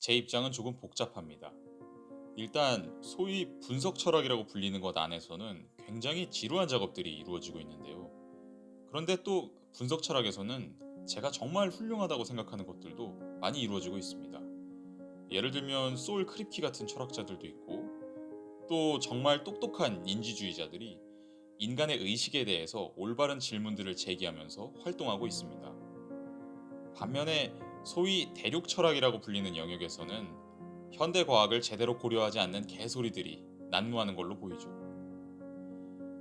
제 입장은 조금 복잡합니다. 일단 소위 분석 철학이라고 불리는 것 안에서는 굉장히 지루한 작업들이 이루어지고 있는데요. 그런데 또 분석 철학에서는 제가 정말 훌륭하다고 생각하는 것들도 많이 이루어지고 있습니다. 예를 들면 소울 크립키 같은 철학자들도 있고 또 정말 똑똑한 인지주의자들이 인간의 의식에 대해서 올바른 질문들을 제기하면서 활동하고 있습니다. 반면에 소위 대륙 철학이라고 불리는 영역에서는 현대 과학을 제대로 고려하지 않는 개소리들이 난무하는 걸로 보이죠.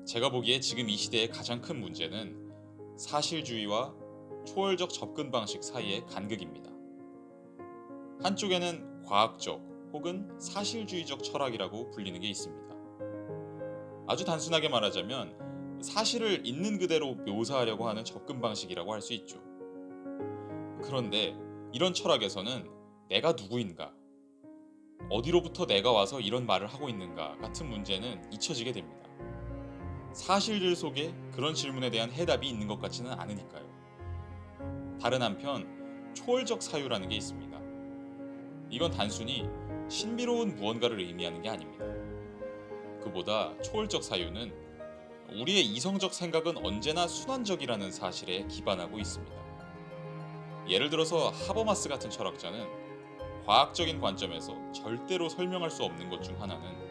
제가 보기에 지금 이 시대의 가장 큰 문제는 사실주의와 초월적 접근 방식 사이의 간극입니다. 한쪽에는 과학적 혹은 사실주의적 철학이라고 불리는 게 있습니다. 아주 단순하게 말하자면 사실을 있는 그대로 묘사하려고 하는 접근 방식이라고 할 수 있죠. 그런데 이런 철학에서는 내가 누구인가, 어디로부터 내가 와서 이런 말을 하고 있는가 같은 문제는 잊혀지게 됩니다. 사실들 속에 그런 질문에 대한 해답이 있는 것 같지는 않으니까요. 다른 한편 초월적 사유라는 게 있습니다. 이건 단순히 신비로운 무언가를 의미하는 게 아닙니다. 그보다 초월적 사유는 우리의 이성적 생각은 언제나 순환적이라는 사실에 기반하고 있습니다. 예를 들어서 하버마스 같은 철학자는 과학적인 관점에서 절대로 설명할 수 없는 것 중 하나는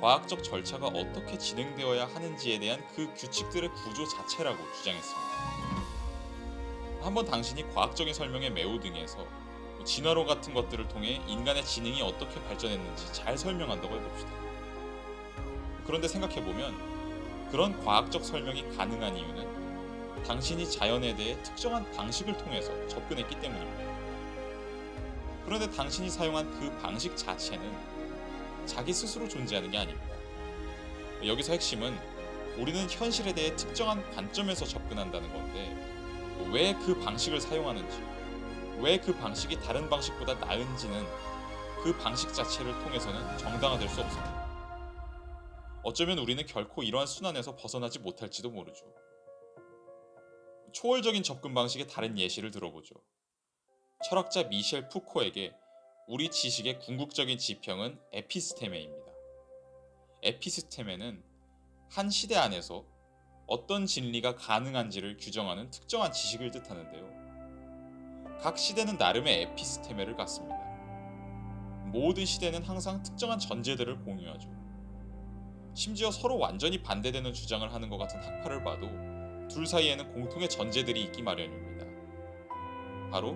과학적 절차가 어떻게 진행되어야 하는지에 대한 그 규칙들의 구조 자체라고 주장했습니다. 한번 당신이 과학적인 설명에 매우 등해서 진화로 같은 것들을 통해 인간의 지능이 어떻게 발전했는지 잘 설명한다고 해봅시다. 그런데 생각해보면 그런 과학적 설명이 가능한 이유는 당신이 자연에 대해 특정한 방식을 통해서 접근했기 때문입니다. 그런데 당신이 사용한 그 방식 자체는 자기 스스로 존재하는 게 아닙니다. 여기서 핵심은 우리는 현실에 대해 특정한 관점에서 접근한다는 건데 왜 그 방식을 사용하는지, 왜 그 방식이 다른 방식보다 나은지는 그 방식 자체를 통해서는 정당화될 수 없습니다. 어쩌면 우리는 결코 이러한 순환에서 벗어나지 못할지도 모르죠. 초월적인 접근 방식의 다른 예시를 들어보죠. 철학자 미셸 푸코에게 우리 지식의 궁극적인 지평은 에피스테메입니다. 에피스테메는 한 시대 안에서 어떤 진리가 가능한지를 규정하는 특정한 지식을 뜻하는데요. 각 시대는 나름의 에피스테메를 갖습니다. 모든 시대는 항상 특정한 전제들을 공유하죠. 심지어 서로 완전히 반대되는 주장을 하는 것 같은 학파를 봐도 둘 사이에는 공통의 전제들이 있기 마련입니다. 바로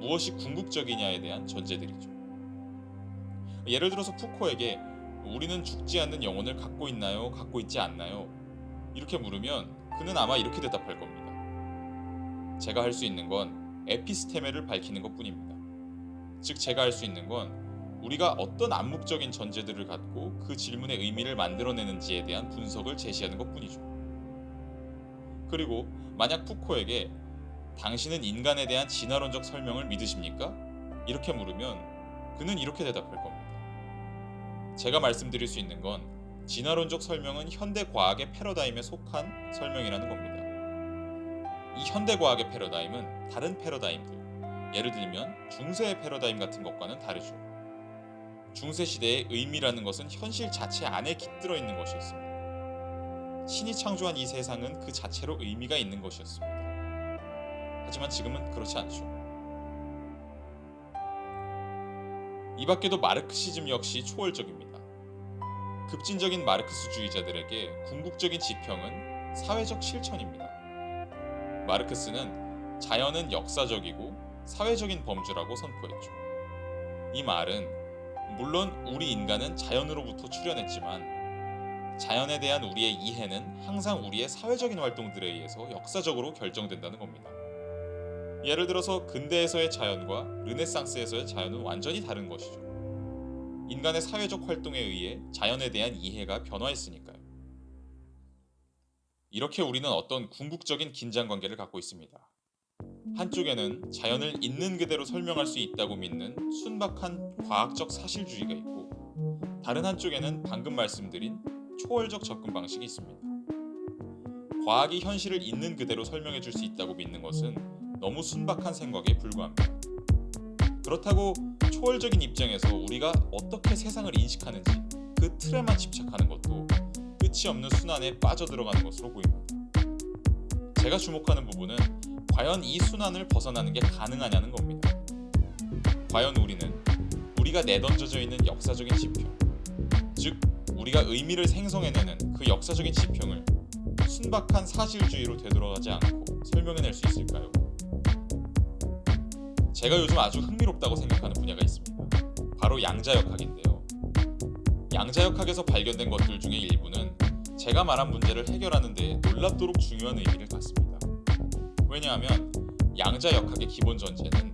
무엇이 궁극적이냐에 대한 전제들이죠. 예를 들어서 푸코에게 우리는 죽지 않는 영혼을 갖고 있나요? 갖고 있지 않나요? 이렇게 물으면 그는 아마 이렇게 대답할 겁니다. 제가 할 수 있는 건 에피스테메를 밝히는 것 뿐입니다. 즉, 제가 할 수 있는 건 우리가 어떤 암묵적인 전제들을 갖고 그 질문의 의미를 만들어내는지에 대한 분석을 제시하는 것 뿐이죠. 그리고 만약 푸코에게 당신은 인간에 대한 진화론적 설명을 믿으십니까? 이렇게 물으면 그는 이렇게 대답할 겁니다. 제가 말씀드릴 수 있는 건 진화론적 설명은 현대 과학의 패러다임에 속한 설명이라는 겁니다. 이 현대 과학의 패러다임은 다른 패러다임들, 예를 들면 중세의 패러다임 같은 것과는 다르죠. 중세 시대의 의미라는 것은 현실 자체 안에 깃들어 있는 것이었습니다. 신이 창조한 이 세상은 그 자체로 의미가 있는 것이었습니다. 하지만 지금은 그렇지 않죠. 이 밖에도 마르크시즘 역시 초월적입니다. 급진적인 마르크스주의자들에게 궁극적인 지평은 사회적 실천입니다. 마르크스는 자연은 역사적이고 사회적인 범주라고 선포했죠. 이 말은 물론 우리 인간은 자연으로부터 출현했지만 자연에 대한 우리의 이해는 항상 우리의 사회적인 활동들에 의해서 역사적으로 결정된다는 겁니다. 예를 들어서 근대에서의 자연과 르네상스에서의 자연은 완전히 다른 것이죠. 인간의 사회적 활동에 의해 자연에 대한 이해가 변화했으니까요. 이렇게 우리는 어떤 궁극적인 긴장 관계를 갖고 있습니다. 한쪽에는 자연을 있는 그대로 설명할 수 있다고 믿는 순박한 과학적 사실주의가 있고 다른 한쪽에는 방금 말씀드린 초월적 접근 방식이 있습니다. 과학이 현실을 있는 그대로 설명해 줄 수 있다고 믿는 것은 너무 순박한 생각에 불과합니다. 그렇다고 초월적인 입장에서 우리가 어떻게 세상을 인식하는지 그 틀에만 집착하는 것도 끝이 없는 순환에 빠져들어가는 것으로 보입니다. 제가 주목하는 부분은 과연 이 순환을 벗어나는 게 가능하냐는 겁니다. 과연 우리는 우리가 내던져져 있는 역사적인 지평, 즉 우리가 의미를 생성해내는 그 역사적인 지평을 순박한 사실주의로 되돌아가지 않고 설명해낼 수 있을까요? 제가 요즘 아주 흥미롭다고 생각하는 분야가 있습니다. 바로 양자역학인데요. 양자역학에서 발견된 것들 중에 일부는 제가 말한 문제를 해결하는 데 놀랍도록 중요한 의미를 갖습니다. 왜냐하면 양자역학의 기본 전제는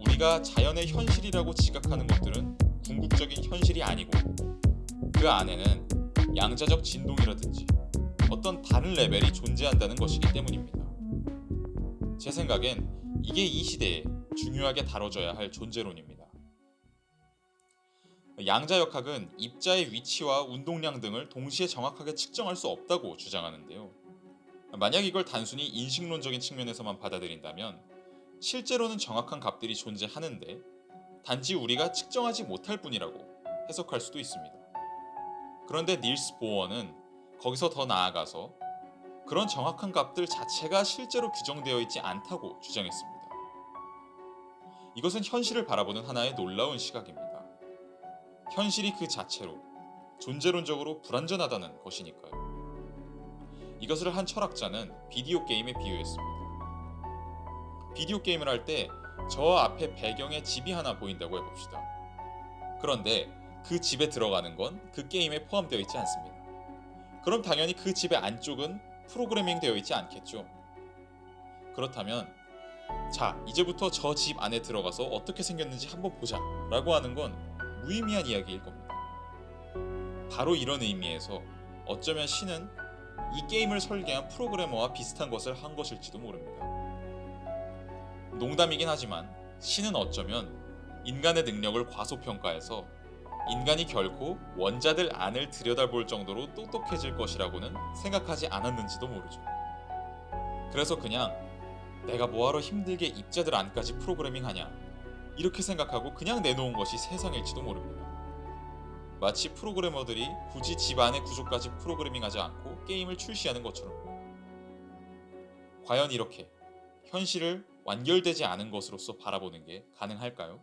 우리가 자연의 현실이라고 지각하는 것들은 궁극적인 현실이 아니고 그 안에는 양자적 진동이라든지 어떤 다른 레벨이 존재한다는 것이기 때문입니다. 제 생각엔 이게 이 시대에 중요하게 다뤄져야 할 존재론입니다. 양자역학은 입자의 위치와 운동량 등을 동시에 정확하게 측정할 수 없다고 주장하는데요. 만약 이걸 단순히 인식론적인 측면에서만 받아들인다면 실제로는 정확한 값들이 존재하는데 단지 우리가 측정하지 못할 뿐이라고 해석할 수도 있습니다. 그런데 닐스 보어는 거기서 더 나아가서 그런 정확한 값들 자체가 실제로 규정되어 있지 않다고 주장했습니다. 이것은 현실을 바라보는 하나의 놀라운 시각입니다. 현실이 그 자체로 존재론적으로 불완전하다는 것이니까요. 이것을 한 철학자는 비디오 게임에 비유했습니다. 비디오 게임을 할 때 저 앞에 배경에 집이 하나 보인다고 해봅시다. 그런데 그 집에 들어가는 건 그 게임에 포함되어 있지 않습니다. 그럼 당연히 그 집의 안쪽은 프로그래밍 되어 있지 않겠죠. 그렇다면 자 이제부터 저 집 안에 들어가서 어떻게 생겼는지 한번 보자 라고 하는 건 무의미한 이야기일 겁니다. 바로 이런 의미에서 어쩌면 신은 이 게임을 설계한 프로그래머와 비슷한 것을 한 것일지도 모릅니다. 농담이긴 하지만 신은 어쩌면 인간의 능력을 과소평가해서 인간이 결코 원자들 안을 들여다볼 정도로 똑똑해질 것이라고는 생각하지 않았는지도 모르죠. 그래서 그냥 내가 뭐하러 힘들게 입자들 안까지 프로그래밍 하냐 이렇게 생각하고 그냥 내놓은 것이 세상일지도 모릅니다. 마치 프로그래머들이 굳이 집 안의 구조까지 프로그래밍하지 않고 게임을 출시하는 것처럼 과연 이렇게 현실을 완결되지 않은 것으로서 바라보는 게 가능할까요?